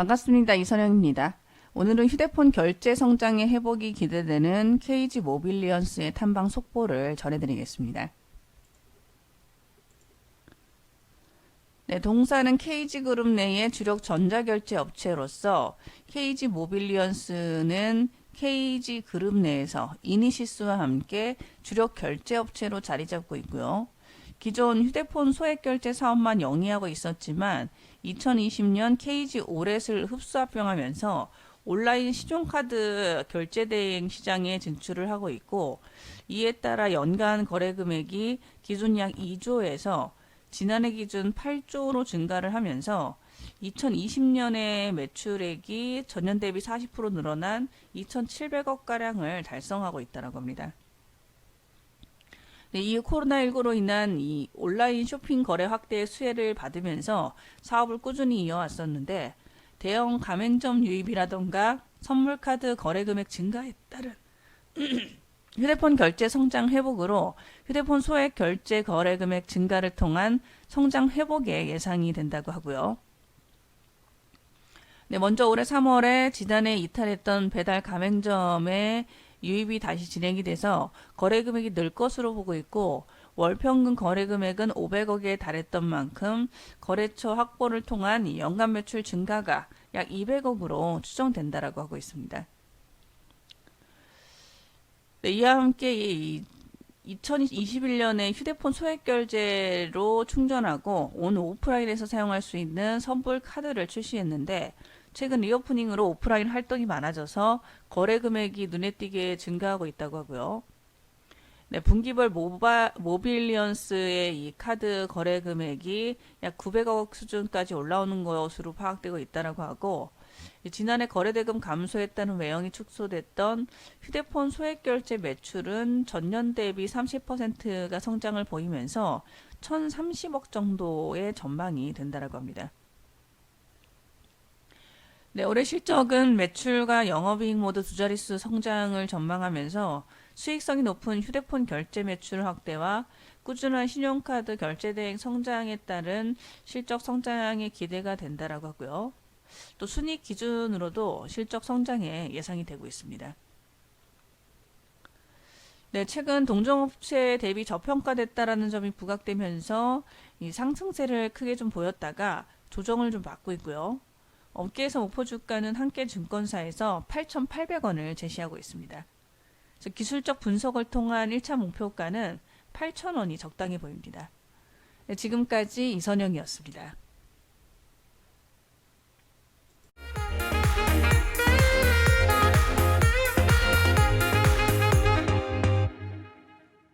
반갑습니다. 이선영입니다. 오늘은 휴대폰 결제 성장의 회복이 기대되는 KG 모빌리언스의 탐방 속보를 전해드리겠습니다. 네, 동사는 KG그룹 내의 주력 전자결제 업체로서 KG 모빌리언스는 KG그룹 내에서 이니시스와 함께 주력 결제 업체로 자리 잡고 있고요. 기존 휴대폰 소액 결제 사업만 영위하고 있었지만 2020년 KG 오렛을 흡수 합병하면서 온라인 신용카드 결제 대행 시장에 진출을 하고 있고 이에 따라 연간 거래 금액이 기존 약 2조에서 지난해 기준 8조로 증가를 하면서 2020년에 매출액이 전년 대비 40% 늘어난 2,700억 가량을 달성하고 있다고 합니다. 네, 이 코로나19로 인한 이 온라인 쇼핑 거래 확대의 수혜를 받으면서 사업을 꾸준히 이어왔었는데 대형 가맹점 유입이라던가 선물카드 거래 금액 증가에 따른 휴대폰 결제 성장 회복으로 휴대폰 소액 결제 거래 금액 증가를 통한 성장 회복에 예상이 된다고 하고요. 네, 먼저 올해 3월에 지난해 이탈했던 배달 가맹점의 유입이 다시 진행이 돼서 거래 금액이 늘 것으로 보고 있고 월 평균 거래 금액은 500억에 달했던 만큼 거래처 확보를 통한 이 연간 매출 증가가 약 200억으로 추정된다라고 하고 있습니다. 네, 이와 함께 이 2021년에 휴대폰 소액 결제로 충전하고 온 오프라인에서 사용할 수 있는 선불 카드를 출시했는데 최근 리오프닝으로 오프라인 활동이 많아져서 거래 금액이 눈에 띄게 증가하고 있다고 하고요. 네, 분기별 모바, 모빌리언스의 이 카드 거래 금액이 약 900억 수준까지 올라오는 것으로 파악되고 있다고 하고 지난해 거래대금 따른 외형이 축소됐던 휴대폰 소액 결제 매출은 전년 대비 30%가 성장을 보이면서 1,030억 정도의 전망이 된다라고 합니다. 네, 올해 실적은 매출과 영업이익 모두 두 자릿수 성장을 전망하면서 수익성이 높은 휴대폰 결제 매출 확대와 꾸준한 신용카드 결제 대행 성장에 따른 실적 성장에 기대가 된다라고 하고요. 또 순이익 기준으로도 실적 성장에 예상이 되고 있습니다. 네, 최근 동종업체 대비 저평가됐다라는 점이 부각되면서 이 상승세를 크게 좀 보였다가 조정을 좀 받고 있고요. 업계에서 목표 주가는 한개 증권사에서 8,800원을 제시하고 있습니다. 기술적 분석을 통한 1차 목표가는 8,000원이 적당해 보입니다. 네, 지금까지 이선영이었습니다.